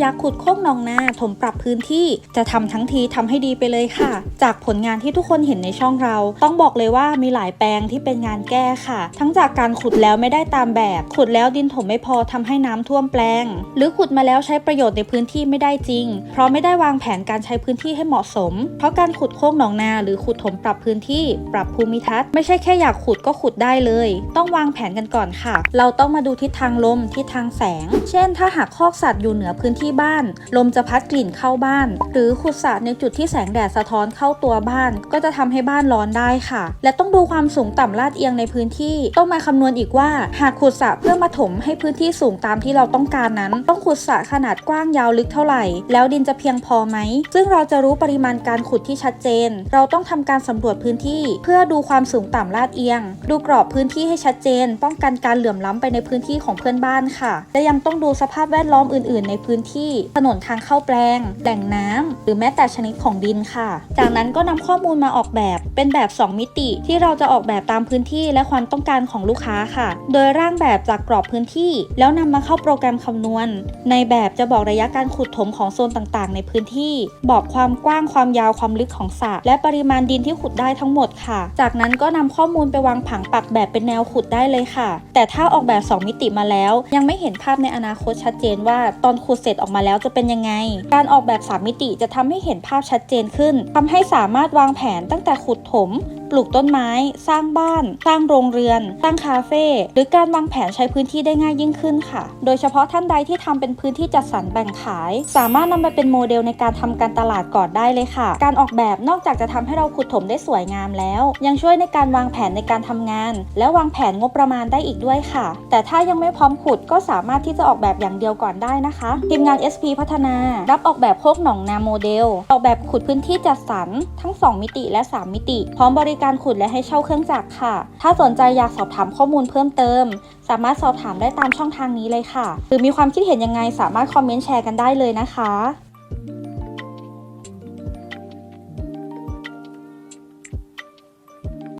อยากขุดโค้งหนองนาถมปรับพื้นที่จะทำทั้งทีทำให้ดีไปเลยค่ะ จากผลงานที่ทุกคนเห็นในช่องเรา ต้องบอกเลยว่ามีหลายแปลงที่เป็นงานแก้ค่ะ ทั้งจากการขุดแล้วไม่ได้ตามแบบ ขุดแล้วดินถมไม่พอทำให้น้ำท่วมแปลง หรือขุดมาแล้วใช้ประโยชน์ในพื้นที่ไม่ได้จริง เพราะไม่ได้วางแผนการใช้พื้นที่ให้เหมาะสม เพราะการขุดโค้งหนองนาหรือขุดถมปรับพื้นที่ ปรับภูมิทัศน์ไม่ใช่แค่อยากขุดก็ขุดได้เลย ต้องวางแผนกันก่อนค่ะ เราต้องมาดูทิศทางลมทิศทางแสง เช่น ถ้าหากคอกสัตว์อยู่เหนือพื้นที่บ้าน ลมจะพัดกลิ่นเข้าบ้าน หรือขุดสระในจุดที่แสงแดดสะท้อนเข้าตัวบ้าน ก็จะทำให้บ้านร้อนได้ค่ะ และต้องดูความสูงต่ำลาดเอียงในพื้นที่ ต้องมาคำนวณอีกว่า หากขุดสระเพื่อมาถมให้พื้นที่สูงตามที่เราต้องการนั้น ต้องขุดสระขนาดกว้างยาวลึกเท่าไหร่ แล้วดินจะเพียงพอไหม ซึ่งเราจะรู้ปริมาณการขุดที่ชัดเจน เราต้องทำการสำรวจพื้นที่ เพื่อดูความสูงต่ำลาดเอียง ดูกรอบพื้นที่ให้ชัดเจน ป้องกันการเหลื่อมล้ำไปในพื้นที่ของเพื่อนบ้านค่ะและยังต้องดูสภาพแวดล้อมอื่น ๆ ในพื้นที่ถนนทางเข้าแปลงแหล่งน้ำหรือแม้แต่ชนิดของดินค่ะ จากนั้นก็นำข้อมูลมาออกแบบเป็นแบบ 2 มิติที่เราจะออกแบบตามพื้นที่และความต้องการของลูกค้าค่ะ โดยร่างแบบจากกรอบพื้นที่ แล้วนำมาเข้าโปรแกรมคำนวณ ในแบบจะบอกระยะการขุดถมของโซนต่างๆ ในพื้นที่ บอกความกว้างความยาวความลึกของสระและปริมาณดินที่ขุดได้ทั้งหมดค่ะ จากนั้นก็นำข้อมูลไปวางผังปักแบบเป็นแนวขุดได้เลยค่ะ แต่ถ้าออกแบบ 2 มิติมาแล้ว ยังไม่เห็นภาพในอนาคตชัดเจนว่าตอนขุดเสร็จออกมาแล้วจะเป็นยังไง การออกแบบ 3 มิติจะทำให้เห็นภาพชัดเจนขึ้นทำให้สามารถวางแผนตั้งแต่ขุดถม ปลูกต้นไม้ สร้างบ้าน สร้างโรงเรือน สร้างคาเฟ่หรือการวางแผนใช้พื้นที่ได้ง่ายยิ่งขึ้นค่ะ โดยเฉพาะท่านใดที่ทำเป็นพื้นที่จัดสรรแบ่งขาย สามารถนำไปเป็นโมเดลในการทำการตลาดก่อนได้เลยค่ะ การออกแบบนอกจากจะทำให้เราขุดถมได้สวยงามแล้ว ยังช่วยในการวางแผนในการทำงาน และวางแผนงบประมาณได้อีกด้วยค่ะ แต่ถ้ายังไม่พร้อมขุดก็สามารถที่จะออกแบบอย่างเดียวก่อนได้นะคะทีมงาน SP พัฒนา รับออกแบบโคกหนองนาโมเดล ออกแบบขุดพื้นที่จัดสรรทั้ง 2 มิติและ 3 มิติ พร้อมบริการขุดและให้เช่าเครื่องจักรค่ะ ถ้าสนใจอยากสอบถามข้อมูลเพิ่มเติม สามารถสอบถามได้ตามช่องทางนี้เลยค่ะ หรือมีความคิดเห็นยังไงสามารถคอมเมนต์แชร์กันได้เลยนะคะ